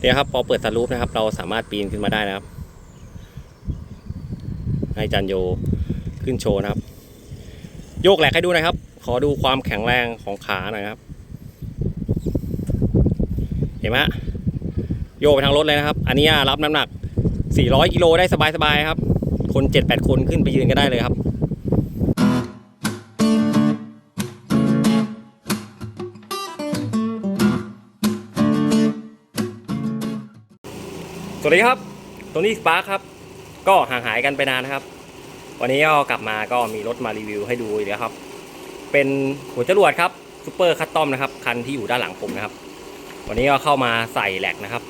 เนี่ยครับพอเปิดสลูปนะครับ เราสามารถปีนขึ้นมาได้นะครับ ให้จันโยขึ้นโชว์นะครับ โยกแหลกให้ดูนะครับ ขอดูความแข็งแรงของขาหน่อยครับ เห็นไหมโยกไปทางรถเลยนะครับ อันนี้รับน้ำหนัก 400 กิโลได้สบายๆครับ คน 7-8 คนขึ้นไปยืนก็ได้เลยครับ สวัสดีครับโทนี่สปาร์คครับ ก็ห่างหายกันไปนานนะครับ วันนี้ก็กลับมาก็มีรถมารีวิวให้ดูอีกแล้วครับ เป็นหัวจรวดครับซูเปอร์คัตตอมนะครับ คันที่อยู่ด้านหลังผมนะครับ วันนี้ก็เข้ามาใส่แหลกนะครับ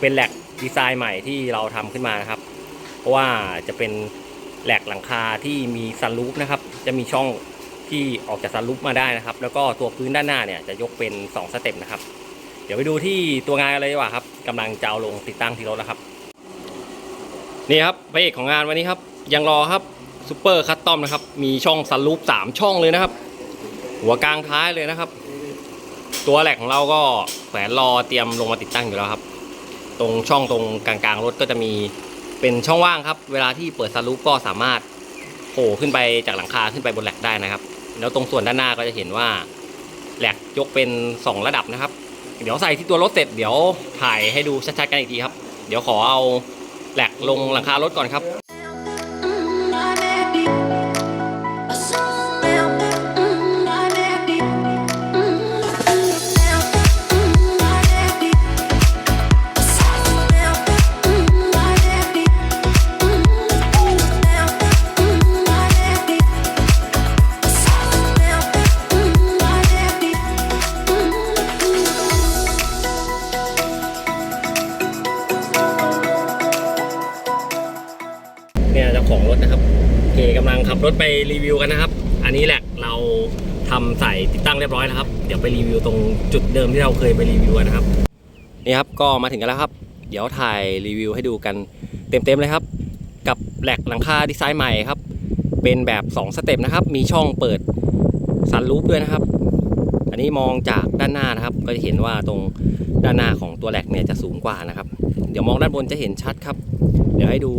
เป็นแหลกดีไซน์ใหม่ที่เราทำขึ้นมานะครับ เพราะว่าจะเป็นแหลกหลังคาที่มีซันรูฟนะครับ จะมีช่องที่ออกจากซันรูฟมาได้นะครับ แล้วก็ตัวพื้นด้านหน้าเนี่ยจะยกเป็น 2 สเต็ปนะครับ เดี๋ยวไปดูที่ตัวงานกันเลยดีกว่าครับกำลังจะเอาลงติดตั้งที่รถแล้วครับ นี่ครับพระเอกของงานวันนี้ครับ ยังรอครับซูเปอร์คัตตอมนะครับ มีช่องซันรูฟสามช่องเลยนะครับ หัวกลางท้ายเลยนะครับ ตัวแหลกของเราก็แขวนรอเตรียมลงมาติดตั้งอยู่แล้วครับ ตรงช่องตรงกลางๆรถก็จะมีเป็นช่องว่างครับ เวลาที่เปิดซันรูฟก็สามารถโผล่ขึ้นไปจากหลังคาขึ้นไปบนแหลกได้นะครับ แล้วตรงส่วนด้านหน้าก็จะเห็นว่าแหลกยกเป็นสองระดับนะครับ เดี๋ยวใส่ที่ตัวรถเสร็จเดี๋ยวถ่ายให้ดูชัดๆกันอีกทีครับ เดี๋ยวขอเอาแหลกลงหลังคารถก่อนครับ เนี่ยเจ้าของรถนะครับโอเคกำลังขับรถไปรีวิวกันนะครับ อันนี้แหละเราทำใส่ติดตั้งเรียบร้อยแล้วครับ เดี๋ยวไปรีวิวตรงจุดเดิมที่เราเคยไปรีวิวกันนะครับนี่ครับก็มาถึงกันแล้วครับ เดี๋ยวถ่ายรีวิวให้ดูกันเต็มๆเลยครับ กับแหลกหลังคาดีไซน์ใหม่ครับ เป็นแบบ 2 สเต็ปนะครับ มีช่องเปิดซันรูฟด้วยนะครับ อันนี้มองจากด้านหน้านะครับ ก็จะเห็นว่าตรงด้านหน้าของตัวแหลกเนี่ยจะสูงกว่านะครับ เดี๋ยวมองด้านบนจะเห็นชัดครับ เดี๋ยวให้ดู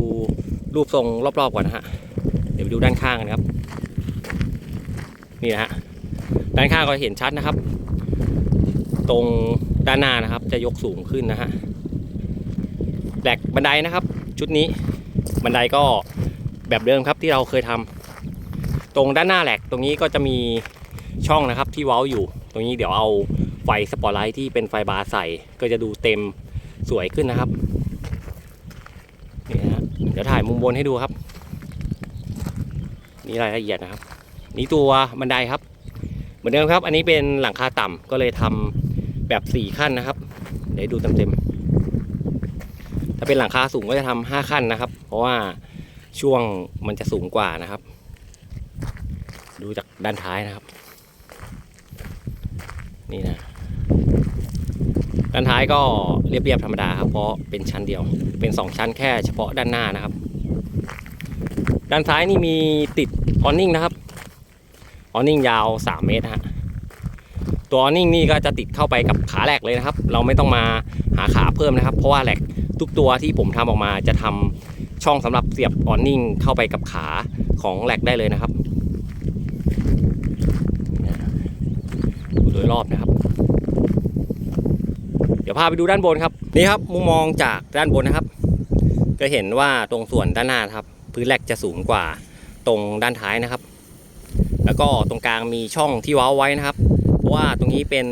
รูปทรงรอบๆก่อนนะฮะ เดี๋ยวไปดูด้านข้างกันครับ นี่นะฮะ ด้านข้างก็เห็นชัดนะครับ ตรงด้านหน้านะครับ จะยกสูงขึ้นนะฮะแหลกบันไดนะครับ ชุดนี้ บันไดก็แบบเดิมครับที่เราเคยทำตรงด้านหน้าแหลกตรงนี้ก็จะมีช่องนะครับที่เว้าอยู่ ตรงนี้เดี๋ยวเอาไฟสปอตไลท์ที่เป็นไฟบาร์ใส่ ก็จะดูเต็มสวยขึ้นนะครับ เดี๋ยวถ่ายมุมบนให้ดูครับ นี่รายละเอียดนะครับ นี่ตัวบันไดครับ เหมือนเดิมครับ อันนี้เป็นหลังคาต่ำก็เลยทำแบบสี่ขั้นนะครับ เดี๋ยวดูเต็มๆถ้าเป็นหลังคาสูงก็จะทำห้าขั้นนะครับ เพราะว่าช่วงมันจะสูงกว่านะครับ ดูจากด้านท้ายนะครับ นี่นะ ด้านท้ายก็เรียบๆธรรมดาครับเพราะเป็นชั้นเดียว เป็น 2 ชั้นแค่เฉพาะด้านหน้านะครับ ด้านซ้ายนี่มีติดออนนิ่งนะครับออนนิ่งยาว 3 เมตรฮะตัวออนนิ่งนี่ก็จะติดเข้าไปกับขาแหลกเลยนะครับ เราไม่ต้องมาหาขาเพิ่มนะครับ เพราะว่าแหลกทุกตัวที่ผมทำออกมาจะทำช่องสำหรับเสียบออนนิ่งเข้าไปกับขาของแหลกได้เลยนะครับดูโดยรอบนะครับ ดี๋ยวพาไปดูด้านบนครับนี่ครับมุมมองจากด้านบนนะครับก็เห็นว่าตรงส่วนด้านหน้าครับ พื้นแหลกจะสูงกว่าตรงด้านท้ายนะครับ แล้วก็ตรงกลางมีช่องที่ว้าไว้นะครับ เพราะว่าตรงนี้เป็น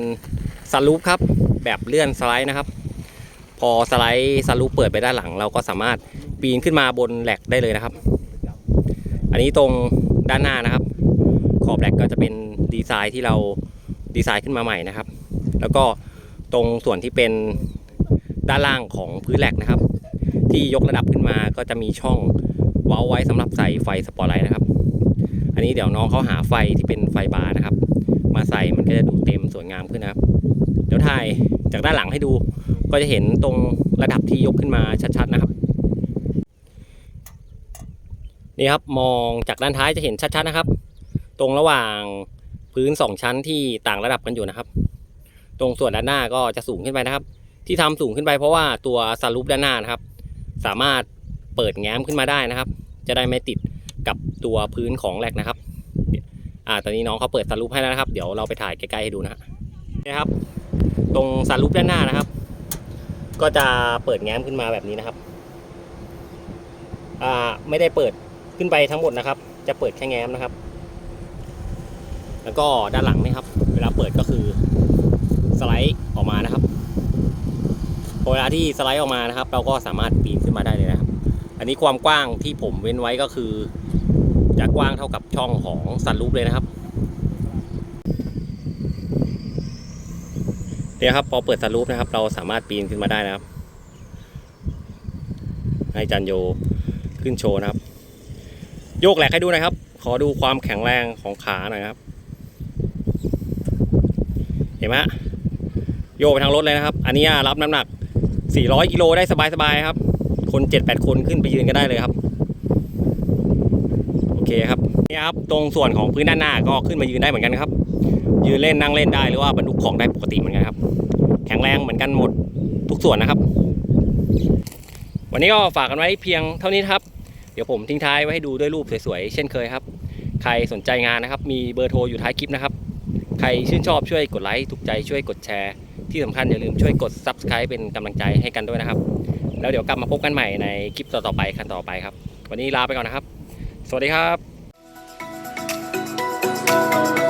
ซันรูฟครับแบบเลื่อนสไลด์นะครับ พอสไลด์ซันรูฟเปิดไปด้านหลัง เราก็สามารถปีนขึ้นมาบนแหลกได้เลยนะครับ อันนี้ตรงด้านหน้านะครับ ขอบแหลกก็จะเป็นดีไซน์ที่เราดีไซน์ขึ้นมาใหม่นะครับ แล้วก็ ตรงส่วนที่เป็นด้านล่างของพื้นแหลกนะครับ ที่ยกระดับขึ้นมาก็จะมีช่องเว้าไว้สำหรับใส่ไฟสปอตไลท์นะครับ อันนี้เดี๋ยวน้องเขาหาไฟที่เป็นไฟบาร์นะครับ มาใส่มันก็จะดูเต็มสวยงามขึ้นนะครับ เดี๋ยวถ่ายจากด้านหลังให้ดู ก็จะเห็นตรงระดับที่ยกขึ้นมาชัดๆนะครับนี่ครับมองจากด้านท้ายจะเห็นชัดๆนะครับ ตรงระหว่างพื้นสองชั้นที่ต่างระดับกันอยู่นะครับ ตรงส่วนด้านหน้าก็จะสูงขึ้นไปนะครับ ที่ทำสูงขึ้นไปเพราะว่าตัวซันรูปด้านหน้านะครับ สามารถเปิดแง้มขึ้นมาได้นะครับ จะได้ไม่ติดกับตัวพื้นของแรกนะครับอ่าตอนนี้น้องเขาเปิดซันรูปให้แล้วนะครับ เดี๋ยวเราไปถ่ายใกล้ๆให้ดูนะฮะนี่นะครับ ตรงซันรูปด้านหน้านะครับ ก็จะเปิดแง้มขึ้นมาแบบนี้นะครับอ่าไม่ได้เปิดขึ้นไปทั้งหมดนะครับ จะเปิดแค่แง้มนะครับ แล้วก็ด้านหลังนี่ครับ เวลาเปิดก็คือ สไลด์ออกมานะครับพอเวลาที่สไลด์ออกมานะครับ เราก็สามารถปีนขึ้นมาได้เลยนะครับ อันนี้ความกว้างที่ผมเว้นไว้ก็คือ จะกว้างเท่ากับช่องของซันรูปเลยนะครับเนี่ยครับพอเปิดซันรูปนะครับ เราสามารถปีนขึ้นมาได้นะครับ ให้จันโยขึ้นโชว์นะครับ โยกแหลกให้ดูนะครับ ขอดูความแข็งแรงของขาหน่อยครับ เห็นไหม โยไปทางรถเลยนะครับ อันนี้รับน้ำหนัก 400 กิโลได้สบายๆครับ คน 7-8 คนขึ้นไปยืนก็ได้เลยครับ โอเคครับนี่ครับ ตรงส่วนของพื้นด้านหน้าก็ขึ้นมายืนได้เหมือนกันครับ ยืนเล่นนั่งเล่นได้หรือว่าบรรทุกของได้ปกติเหมือนกันครับ แข็งแรงเหมือนกันหมดทุกส่วนนะครับ วันนี้ก็ฝากกันไว้เพียงเท่านี้ครับ เดี๋ยวผมทิ้งท้ายไว้ให้ดูด้วยรูปสวยๆ เช่นเคยครับ ใครสนใจงานนะครับ มีเบอร์โทรอยู่ท้ายคลิปนะครับ ใครชื่นชอบช่วยกดไลค์ ถูกใจช่วยกดแชร์ ที่สำคัญอย่าลืมช่วยกด Subscribe เป็นกำลังใจให้กันด้วยนะครับ แล้วเดี๋ยวกลับมาพบกันใหม่ในคลิปต่อๆไปคันต่อไปครับ วันนี้ลาไปก่อนนะครับ สวัสดีครับ